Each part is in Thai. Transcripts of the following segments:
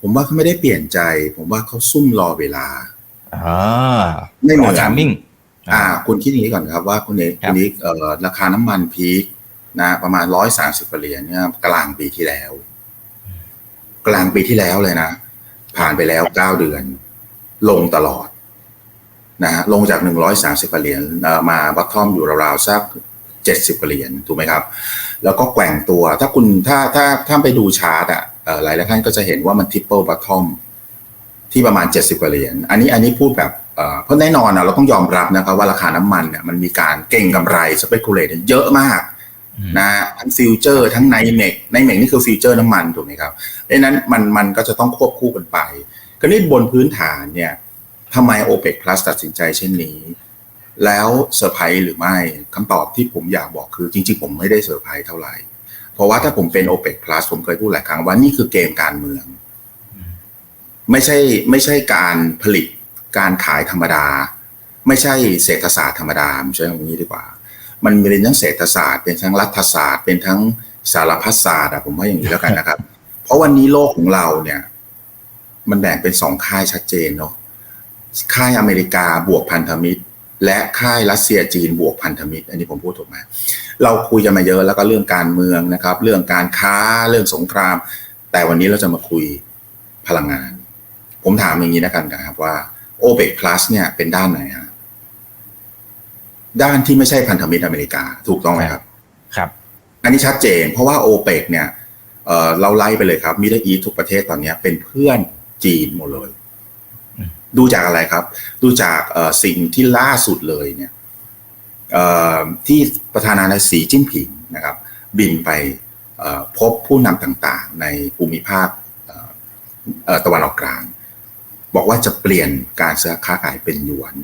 ผมว่าเขาไม่ได้เปลี่ยนใจ ผมว่าเขาซุ่มรอเวลาอ่าไม่เหมืรอนอทามมิ่งอ่า คุณคิดอย่างนี้ก่อนครับว่าคุณเอกครับคุณเอกเอ่อราคาน้ำมันพีคนะประมาณร้อยสามสิบเหรียญเนี่ยกลางปีที่แล้ว กลางปีที่แล้วเลยนะ ผ่านไปแล้วเก้าเดือน ลงตลอด นะฮะลงจากหนึ่งร้อยสามสิบเหรียญเอ่อมาบัตทอมอยู่ราวๆสักเจ็ดสิบเหรียญถูกไหมครับ แล้วก็แกว่งตัว ถ้าคุณถ้าถ้าถ้าไปดูชาร์ตอะ เอ่อหลายๆท่านก็จะเห็นว่ามันทิปเปิลบัตทอมที่ประมาณ 70กว่าเหรียญอันนี้อันนี้พูดแบบเอ่อเพราะแน่นอนนะเราต้องยอมรับนะครับว่าราคาน้ำมันเนี่ยมันมีการเก่งกำไรสเปกุเลตเยอะมากอืมนะทั้งฟิวเจอร์ทั้งไนเมกไนเมกนี่คือฟิวเจอร์น้ำมันถูกไหมครับดังนั้นมันมันก็จะต้องควบคู่กันไปก็นี่บนพื้นฐานเนี่ยทำไม o p e ป Plus ตัดสินใจเช่นนี้ แล้วเซอร์ไพรส์หรือไม่คำตอบที่ผมอยากบอกคือจริง ๆ ผมไม่ได้เซอร์ไพรส์เท่าไหร่ เพราะว่าถ้าผมเป็น o p e ป Plus ผมเคยพูดหลายครั้งว่านี่คือเกมการเมือง ไม่ใช่ไม่ใช่การผลิตการขายธรรมดา ไม่ใช่เศรษฐศาสตร์ธรรมดาผมใช้คำนี้ดีกว่า มันเป็นทั้งเศรษฐศาสตร์เป็นทั้งรัฐศาสตร์ เป็นทั้งสารพัดศาสตร์อะผมว่าอย่างนี้แล้วกันนะครับ เพราะวันนี้โลกของเราเนี่ย มันแบ่งเป็นสองค่ายชัดเจนเนาะค่ายอเมริกาบวกพันธมิตร และค่ายรัสเซียจีนบวกพันธมิตร อันนี้ผมพูดถูกไหมเราคุยกันมาเยอะแล้วก็เรื่องการเมืองนะครับ เรื่องการค้าเรื่องสงคราม แต่วันนี้เราจะมาคุยพลังงาน ผมถามอย่างนี้นะกันนะครับว่า o p e c Plus เนี่ยเป็นด้านไหนฮะด้านที่ไม่ใช่พันธมิตรอเมริกา ถูกต้องไหมครับ ครับ อันนี้ชัดเจน เพราะว่า o p e c เนี่ยเอ่อเราไล่ไปเลยครับมิดเดิลอีทุกประเทศตอนนี้เป็นเพื่อนจีนหมดเลยอืม ดูจากอะไรครับ ดูจากเอ่อสิ่งที่ล่าสุดเลยเนี่ยเอ่อที่ประธานาธิบดีสีจิ้นผิงนะครับ บินไปเอ่อพบผู้นำต่างๆ ในภูมิภาคเอ่อเอ่อตะวันออกกลาง บอกว่าจะเปลี่ยนการซื้อค้าขายเป็นหยวน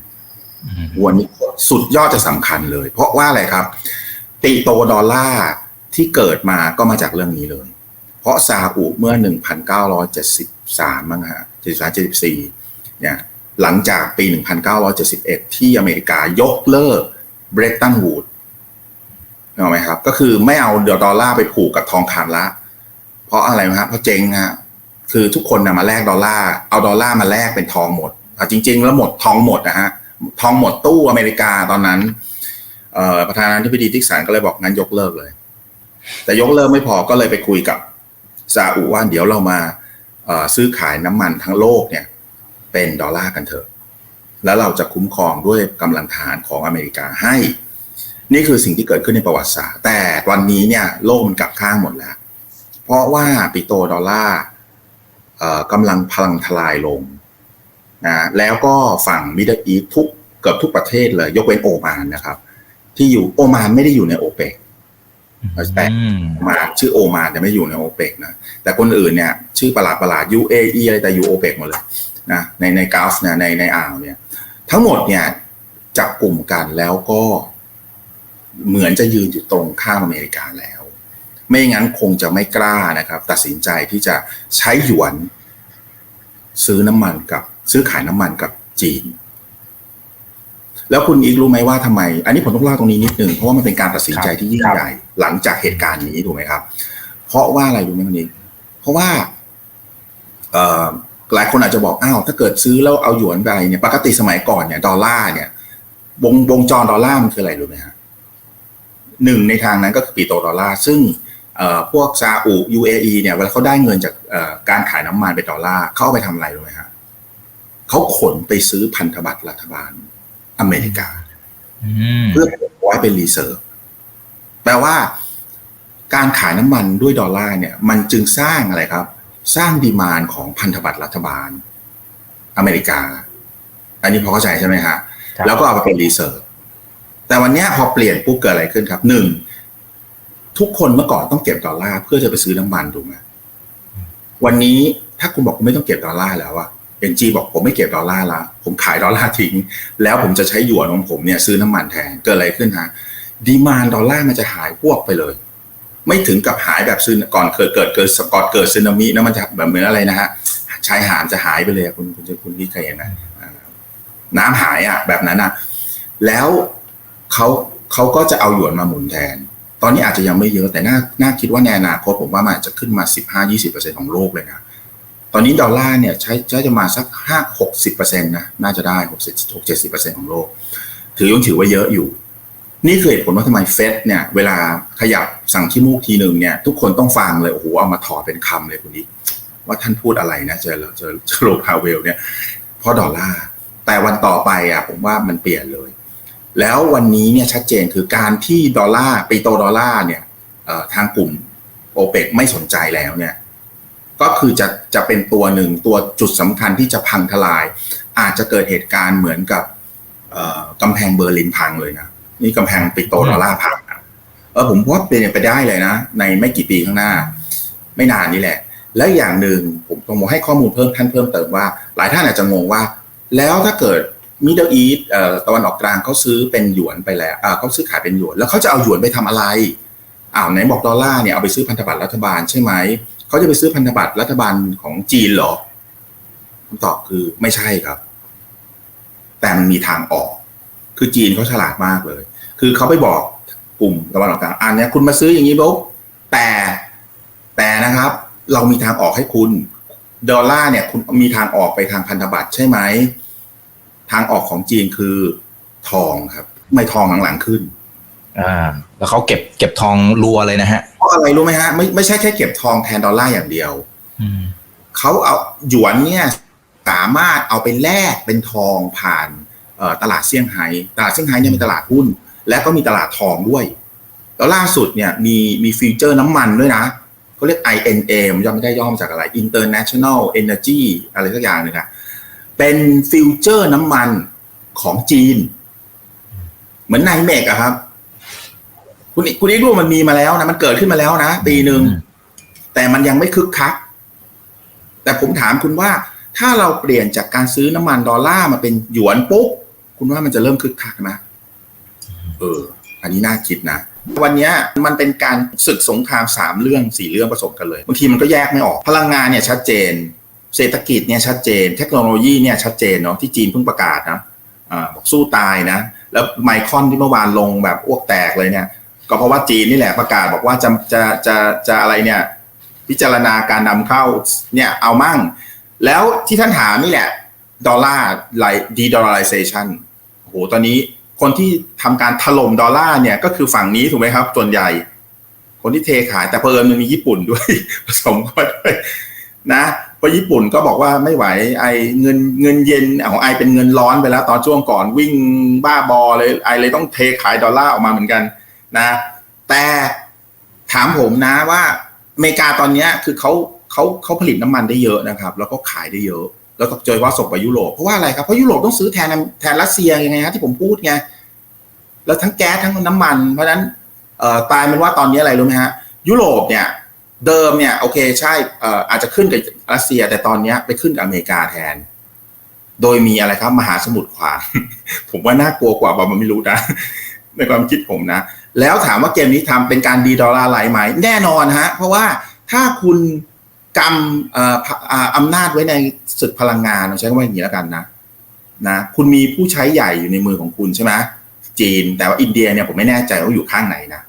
อืมวันนี้สุดยอดจะสำคัญเลย เพราะว่าอะไรครับ ตีโตดอลลาร์ที่เกิดมาก็มาจากเรื่องนี้เลย เพราะซาอุเมื่อ 1973มั้งฮะ73 74 เนี่ยหลังจากปี 1971 ที่อเมริกายกเลิกเบรตันวูดเห็นไหมครับ ก็คือไม่เอาเดดอลลาร์ไปผูกกับทองคำละ เพราะอะไรนะฮะเพราะเจ๊งฮะคือทุกคนนะมาแลกดอลลาร์เอาดอลลาร์มาแลกเป็นทองหมดจริง ๆ แล้วหมดทองหมดนะฮะทองหมดตู้อเมริกาตอนนั้นประธานาธิบดีทิกสันก็เลยบอกงั้นยกเลิกเลย แต่ยกเลิกไม่พอก็เลยไปคุยกับซาอุว่าเดี๋ยวเรามาซื้อขายน้ำมันทั้งโลกเนี่ย เป็นดอลลาร์กันเถอะ แล้วเราจะคุ้มครองด้วยกำลังทหารของอเมริกาให้ นี่คือสิ่งที่เกิดขึ้นในประวัติศาสตร์ แต่วันนี้เนี่ยโลกมันกลับข้างหมดแล้ว เพราะว่าปิโตรดอลลาร์เอ่อกำลังพลังทลายลงนะแล้วก็ฝั่งมิดเดิลอีสทุกเกือบทุกประเทศเลย ยกเว้นโอมานนะครับ ที่อยู่โอมานไม่ได้อยู่ในโอเปกแต่อืมโอมานชื่อโอมานแต่ไม่อยู่ในโอเปกนะแต่คนอื่นเนี่ย ชื่อประหลาดประหลาด UAE อะไรแต่อยู่โอเปกหมดเลย นะในในกาฟเนี่ยในในอ่าวเนี่ย ทั้งหมดเนี่ยจับกลุ่มกันแล้วก็เหมือนจะยืนอยู่ตรงข้ามอเมริกาแล้ว ไม่งั้นคงจะไม่กล้านะครับ ตัดสินใจที่จะใช้หยวน ซื้อน้ำมันกับ ซื้อขายน้ำมันกับจีน แล้วคุณอีกรู้ไหมว่าทำไม อันนี้ผมต้องเล่าตรงนี้นิดนึงเพราะว่ามันเป็นการตัดสินใจที่ยิ่งใหญ่ หลังจากเหตุการณ์นี้ถูกไหมครับ เพราะว่าอะไรรู้ไหมคุณอีกเพราะว่า หลายคนอาจจะบอกอ้าวถ้าเกิดซื้อแล้วเอาหยวนไปเนี่ยปกติสมัยก่อนเนี่ยดอลลาร์เนี่ยวงวงจรดอลลาร์มันคืออะไรรู้ไหมฮะหนึ่งในทางนั้นก็คือปีโตรดอลลาร์ซึ่งเอ่อพวกซาอุ UAE เนี่ยเวลาเขาได้เงินจากเอ่อการขายน้ำมันเป็นดอลลาร์เขาเอาไปทำอะไรรู้ไหมฮะเขาขนไปซื้อพันธบัตรรัฐบาลอเมริกาอืมเพื่อเก็บไว้เป็นรีเซิร์ฟแปลว่าการขายน้ำมันด้วยดอลลาร์เนี่ย มันจึงสร้างอะไรครับ สร้างดีมานของพันธบัตรรัฐบาล อเมริกา อันนี้พอเข้าใจใช่ไหมฮะครับแล้วก็เอาไปเป็นรีเซิร์ฟแต่วันเนี้ยพอเปลี่ยนปุ๊บเกิดอะไรขึ้นครับหนึ่งทุกคนเมื่อก่อนต้องเก็บดอลลาร์เพื่อจะไปซื้อน้ำมันถูกไหมวันนี้ถ้าคุณบอกคุณไม่ต้องเก็บดอลลาร์แล้วอะเอ็นจีบอกผมไม่เก็บดอลลาร์ละผมขายดอลลาร์ทิ้ง แล้วผมจะใช้หยวนของผมเนี่ยซื้อน้ำมันแทนเกิดอะไรขึ้นฮะดีมานดอลลาร์มันจะหายพวกไปเลย ไม่ถึงกับหายแบบซึนก่อนเกิดเกิดเกิดก่อนเกิดซึนามินะมันจะแบบเหมือนอะไรนะฮะชายหาดจะหายไปเลยคุณคุณคุณพี่เคยเห็นไหมอ่าน้ำหายอะ แบบนั้นอะ แล้วเขาเขาก็จะเอาหยวนมาหมุนแทน ตอนนี้อาจจะยังไม่เยอะแต่น่าน่าคิดว่าในอนาคตผมว่ามันอาจจะขึ้นมา15-20%ของโลกเลยนะตอนนี้ดอลลาร์เนี่ยใช้ใช้จะมาสักห้าหกสิบเปอร์เซ็นต์นะน่าจะได้หกสิบหกเจ็ดสิบเปอร์เซ็นต์ของโลก ถือยังถือว่าเยอะอยู่ นี่คือเหตุผลว่าทำไมเฟดเนี่ยเวลาขยับสั่งที่มูกทีหนึ่งเนี่ยทุกคนต้องฟังเลยโอ้โหเอามาถอดเป็นคำเลยคุณนี้ว่าท่านพูดอะไรนะเจอเจอเจอโลพาเวลเนี่ยเพราะดอลลาร์แต่วันต่อไปอะผมว่ามันเปลี่ยนเลย แล้ววันนี้เนี่ยชัดเจนคือการที่ดอลลาร์ไปโตดอลลาร์เนี่ยทางกลุ่มโอเปกไม่สนใจแล้วเนี่ยก็คือจะจะเป็นตัวหนึ่งตัวจุดสำคัญที่จะพังทลาย อาจจะเกิดเหตุการณ์เหมือนกับกำแพงเบอร์ลินพังเลยนะ นี่กำแพงปิโตดอลลาร์พังนะเออผมว่าเป็นไปได้เลยนะ ในไม่กี่ปีข้างหน้า ไม่นานนี่แหละ และอย่างหนึ่งผมต้องให้ข้อมูลเพิ่มท่านเพิ่มเติมว่า หลายท่านอาจจะงงว่า แล้วถ้าเกิดมิดเดิลอีสเอ่อตะวันออกกลางเขาซื้อเป็นหยวนไปแล้วอ่าเขาซื้อขายเป็นหยวน แล้วเขาจะเอาหยวนไปทำอะไรอ้าวไหนบอกดอลลาร์เนี่ยเอาไปซื้อพันธบัตรรัฐบาลใช่ไหมเขาจะไปซื้อพันธบัตรรัฐบาลของจีนเหรอคำตอบคือไม่ใช่ครับ แต่มันมีทางออก คือจีนเขาฉลาดมากเลย คือเขาไปบอกกลุ่มตะวันออกกลางอันเนี้ยคุณมาซื้ออย่างนี้ปุ๊บแต่แต่นะครับ เรามีทางออกให้คุณ ดอลลาร์เนี่ยคุณมีทางออกไปทางพันธบัตรใช่ไหม ทางออกของจีนคือทองครับ ไม่ทองหลังๆขึ้น อ่า แล้วเขาเก็บเก็บทองรัวเลยนะฮะเพราะอะไรรู้ไหมฮะไม่ไม่ใช่แค่เก็บทองแทนดอลลาร์อย่างเดียวอืมเขาเอาหยวนเนี่ยสามารถเอาไปแลกเป็นทองผ่านเอ่อ ตลาดเซี่ยงไฮ้ตลาดเซี่ยงไฮ้เนี่ยเป็นตลาดหุ้น และก็มีตลาดทองด้วย แล้วล่าสุดเนี่ยมีมีฟีเจอร์น้ำมันด้วยนะเขาเรียก INA ผมจำไม่ได้ย่อมาจากอะไร International Energy อะไรสักอย่างหนึ่งอะเป็นฟิวเจอร์น้ำมันของจีน เหมือนไนเมกอะครับ คุณคุณนี่รู้มันมีมาแล้วนะ มันเกิดขึ้นมาแล้วนะปีหนึ่ง แต่มันยังไม่คึกคัก แต่ผมถามคุณว่า ถ้าเราเปลี่ยนจากการซื้อน้ำมันดอลลาร์มาเป็นหยวนปุ๊บ คุณว่ามันจะเริ่มคึกคักไหมเออ อันนี้น่าคิดนะวันนี้มันเป็นการศึกสงครามสามเรื่องสี่เรื่องผสมกันเลยบางทีมันก็แยกไม่ออก พลังงานเนี่ยชัดเจน เศรษฐกิจเนี่ยชัดเจน เทคโนโลยีเนี่ยชัดเจนเนาะที่จีนเพิ่งประกาศนะบอกสู้ตายนะ แล้วไมคอนที่เมื่อวานลงแบบอ้วกแตกเลยเนี่ย ก็เพราะว่าจีนนี่แหละประกาศบอกว่าจะจะจะจะอะไรเนี่ย พิจารณาการนำเข้าเนี่ยเอามั่ง แล้วที่ท่านถามนี่แหละ ดอลลาร์ไลดีดอลลาร์ไซชัน โอ้โหตอนนี้คนที่ทำการถล่มดอลลาร์เนี่ยก็คือฝั่งนี้ถูกไหมครับ ส่วนใหญ่ คนที่เทขายแต่เพอเอิญมันมีญี่ปุ่นด้วยผสมเข้ามาด้วยนะเพราะญี่ปุ่นก็บอกว่าไม่ไหวไอเงินเงินเย็นของไอเป็นเงินร้อนไปแล้ว ตอนช่วงก่อนวิ่งบ้าบอเลยไอเลยต้องเทขายดอลลาร์ออกมาเหมือนกันนะ แต่ถามผมนะว่าอเมริกาตอนนี้คือเขาเขาเขาผลิตน้ำมันได้เยอะนะครับ แล้วก็ขายได้เยอะ แล้วก็โดยเฉพาะส่งไปยุโรปเพราะว่าอะไรครับเพราะยุโรปต้องซื้อแทนแทนรัสเซียยังไงฮะที่ผมพูดไงแล้วทั้งแก๊สทั้งน้ำมัน เพราะฉะนั้นตายเป็นว่าตอนนี้อะไรรู้ไหมฮะยุโรปเนี่ยเดิมเนี่ยโอเคใช่อาจจะขึ้นกับรัสเซีย แต่ตอนนี้ไปขึ้นกับอเมริกาแทน โดยมีอะไรครับมหาสมุทรขวางผมว่าน่ากลัวกว่าบอมไม่รู้นะในความคิดผมนะ แล้วถามว่าเกมนี้ทำเป็นการดีดอลลาร์ไหลไหมแน่นอนฮะ เพราะว่าถ้าคุณ กำอออำนาจไว้ในศึกพลังงานใช้คำว่าอย่างนี้แล้วกันนะนะคุณมีผู้ใช้ใหญ่อยู่ในมือของคุณใช่ไหมจีน แต่ว่าอินเดียเนี่ยผมไม่แน่ใจว่าอยู่ข้างไหนนะ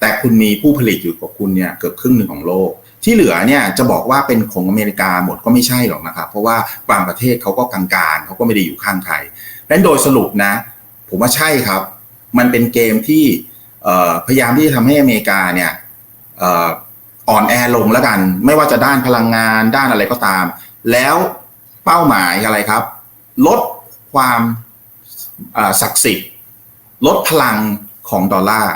แต่คุณมีผู้ผลิตอยู่กับคุณเนี่ยเกือบครึ่งหนึ่งของโลก ที่เหลือเนี่ยจะบอกว่าเป็นของอเมริกาหมดก็ไม่ใช่หรอกนะครับ เพราะว่าบางประเทศเขาก็กลางๆเขาก็ไม่ได้อยู่ข้างใครดังนั้นโดยสรุปนะ ผมว่าใช่ครับ มันเป็นเกมที่พยายามที่จะทำให้อเมริกาเนี่ย อ่อนแอลงแล้วกัน ไม่ว่าจะด้านพลังงานด้านอะไรก็ตาม แล้วเป้าหมายอะไรครับ ลดความศักดิ์สิทธิ์ลดพลังของดอลลาร์